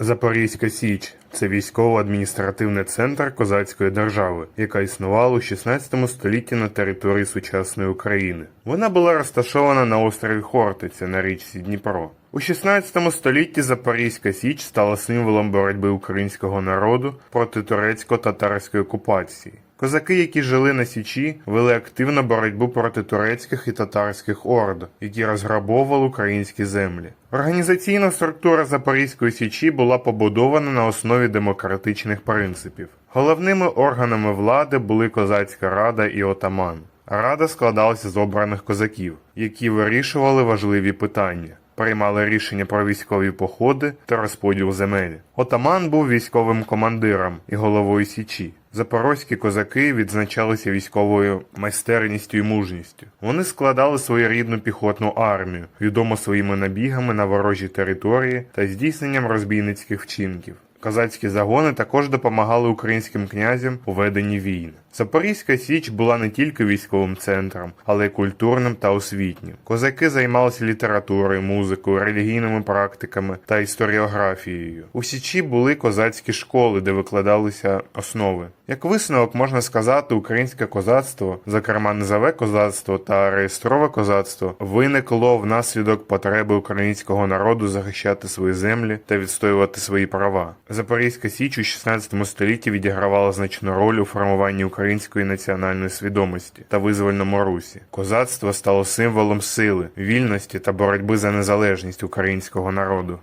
Запорізька Січ це військово-адміністративний центр козацької держави, яка існувала у 16 столітті на території сучасної України. Вона була розташована на острові Хортиця на річці Дніпро. У 16 столітті Запорізька Січ стала символом боротьби українського народу проти турецько-татарської окупації. Козаки, які жили на Січі, вели активну боротьбу проти турецьких і татарських орд, які розграбовували українські землі. Організаційна структура Запорізької Січі була побудована на основі демократичних принципів. Головними органами влади були козацька рада і отаман. Рада складалася з обраних козаків, які вирішували важливі питання приймали рішення про військові походи та розподіл земель. Отаман був військовим командиром і головою Січі. Запорозькі козаки відзначалися військовою майстерністю і мужністю. Вони складали своєрідну піхотну армію, відому своїми набігами на ворожі території та здійсненням розбійницьких вчинків. Козацькі загони також допомагали українським князям у веденні війн. Запорізька Січ була не тільки військовим центром, але й культурним та освітнім. Козаки займалися літературою, музикою, релігійними практиками та історіографією. У Січі були козацькі школи, де викладалися основи. Як висновок можна сказати, українське козацтво, зокрема низове козацтво та реєстрове козацтво, виникло внаслідок потреби українського народу захищати свої землі та відстоювати свої права. Запорізька Січ у 16 столітті відігравала значну роль у формуванні української національної свідомості та визвольному русі. Козацтво стало символом сили, вільності та боротьби за незалежність українського народу.